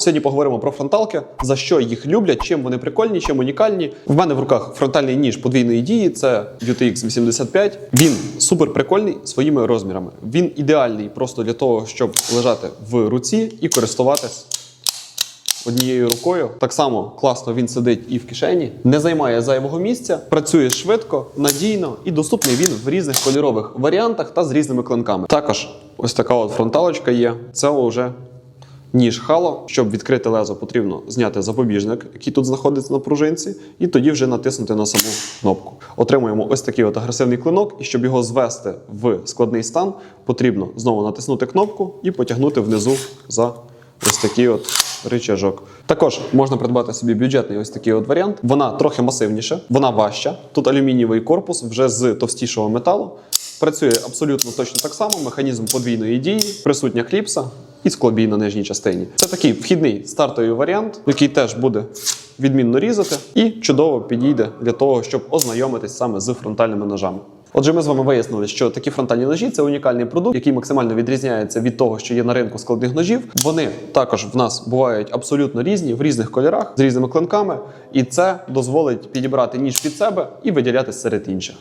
сьогодні поговоримо про фронталки, за що їх люблять, чим вони прикольні, чим унікальні. В мене в руках фронтальний ніж подвійної дії. Це UTX 85. Він супер прикольний своїми розмірами. Він ідеальний просто для того, щоб лежати в руці і користуватись однією рукою. Так само класно він сидить і в кишені, не займає зайвого місця, працює швидко, надійно і доступний він в різних кольорових варіантах та з різними клинками. Також ось така от фронталочка є. Це вже ніж хало. Щоб відкрити лезо, потрібно зняти запобіжник, який тут знаходиться на пружинці, і тоді вже натиснути на саму кнопку. Отримуємо ось такий от агресивний клинок, і щоб його звести в складний стан, потрібно знову натиснути кнопку і потягнути внизу за ось такий от рычажок. Також можна придбати собі бюджетний ось такий от варіант. Вона трохи масивніша, вона важча. Тут алюмінієвий корпус вже з товстішого металу. Працює абсолютно точно так само. Механізм подвійної дії, присутня кліпса і склобій на нижній частині. Це такий вхідний стартовий варіант, який теж буде відмінно різати і чудово підійде для того, щоб ознайомитись саме з фронтальними ножами. Отже, ми з вами вияснили, що такі фронтальні ножі це унікальний продукт, який максимально відрізняється від того, що є на ринку складних ножів. Вони також в нас бувають абсолютно різні в різних кольорах з різними клинками, і це дозволить підібрати ніж під себе і виділятися серед інших.